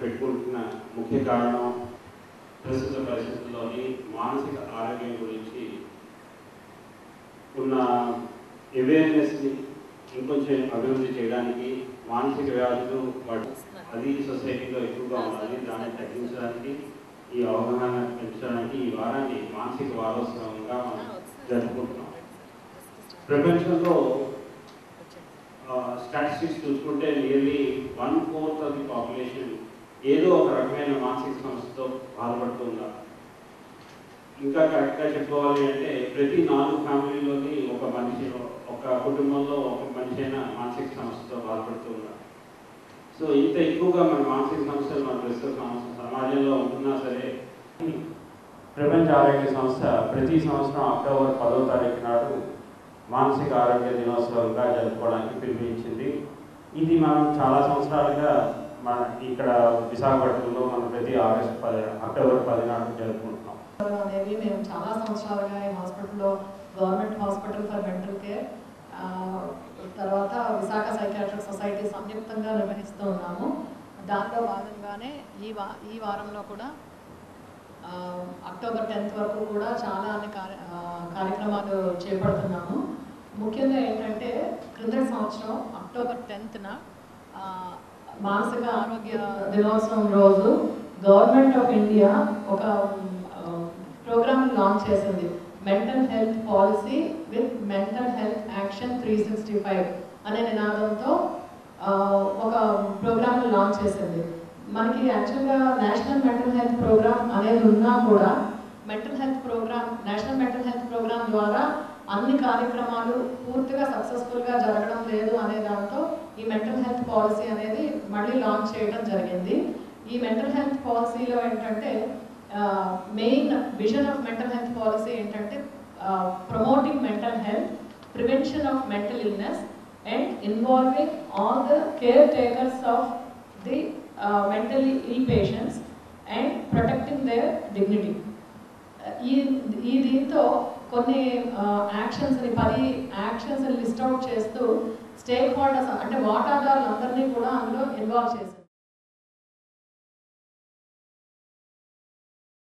పెట్టుకుంటున్న ముఖ్య కారణం ప్రస్తుత పరిస్థితుల్లోని మానసిక ఆరోగ్యం గురించి ఉన్న అవేర్నెస్ని ఇంకొంచెం అభివృద్ధి చేయడానికి మానసిక వ్యాధులు అది సొసైటీలో ఎక్కువగా ఉన్నది దాన్ని తగ్గించడానికి ఈ అవగాహన పెంచడానికి ఈ వారాన్ని మానసిక వారోత్సవంగా మనం జరుపుకుంటున్నాం. ప్రపంచంలో స్టాటిస్టిక్స్ చూసుకుంటే nearly one fourth of the population ఏదో ఒక రకమైన మానసిక సమస్యతో బాధపడుతున్నారు ఇంకా కరెక్ట్గా చెప్పుకోవాలి అంటే ప్రతి నాలుగు ఫ్యామిలీలోని ఒక మనిషి ఒక కుటుంబంలో ఒక మనిషి అయినా మానసిక సమస్యతో బాధపడుతూ ఉన్నారు సో ఇంత ఎక్కువగా మన మానసిక సమస్యలు మన ప్రస్తుత సమస్య సమాజంలో ఉంటున్నా సరే ప్రపంచ ఆరోగ్య సంస్థ ప్రతి సంవత్సరం అక్టోబర్ పదో తారీఖు నాడు మానసిక ఆరోగ్య దినోత్సవంగా జరుపుకోవడానికి పిలుపునిచ్చింది. ఇది మనం చాలా సంవత్సరాలుగా మన ఇక్కడ విశాఖపట్నంలో మనం ప్రతి ఆగస్టు పది అక్టోబర్ పది నాడు జరుపుకుంటున్నాం అనేది మేము చాలా సంవత్సరాలుగా ఈ హాస్పిటల్లో government hospital for mental care తర్వాత విశాఖ సైకాట్రిక్ సొసైటీ సంయుక్తంగా నిర్వహిస్తూ ఉన్నాము. దాంట్లో భాగంగానే ఈ వా ఈ వారంలో కూడా అక్టోబర్ టెన్త్ వరకు కూడా చాలా అన్ని కార్య కార్యక్రమాలు చేపడుతున్నాము. ముఖ్యంగా ఏంటంటే క్రిందటి సంవత్సరం అక్టోబర్ టెన్త్న మానసిక ఆరోగ్య దినోత్సవం రోజు గవర్నమెంట్ ఆఫ్ ఇండియా ఒక ప్రోగ్రామ్ లాంచ్ చేసింది. Mental health policy with mental health action three sixty five అనే నినాదంతో ఒక ప్రోగ్రామ్ లాంచ్ చేసింది. మనకి యాక్చువల్గా నేషనల్ మెంటల్ హెల్త్ ప్రోగ్రామ్ అనేది ఉన్నా కూడా mental health programme national mental health programme ద్వారా అన్ని కార్యక్రమాలు పూర్తిగా సక్సెస్ఫుల్గా జరగడం లేదు అనే ఈ మెంటల్ హెల్త్ పాలసీ అనేది మళ్ళీ లాంచ్ చేయడం జరిగింది. ఈ మెంటల్ హెల్త్ పాలసీలో ఏంటంటే main vision of mental health policy ఏంటంటే promoting mental health prevention of mental illness and involving all the caretakers of the mentally ill patients and protecting their dignity ఈ ఈ దీంతో కొన్ని యాక్షన్స్ని పది యాక్షన్స్ లిస్ట్ అవుట్ చేస్తూ స్టేక్ హోల్డర్స్ అంటే వాటాదారులందరినీ కూడా అందులో ఇన్వాల్వ్ చేశారు.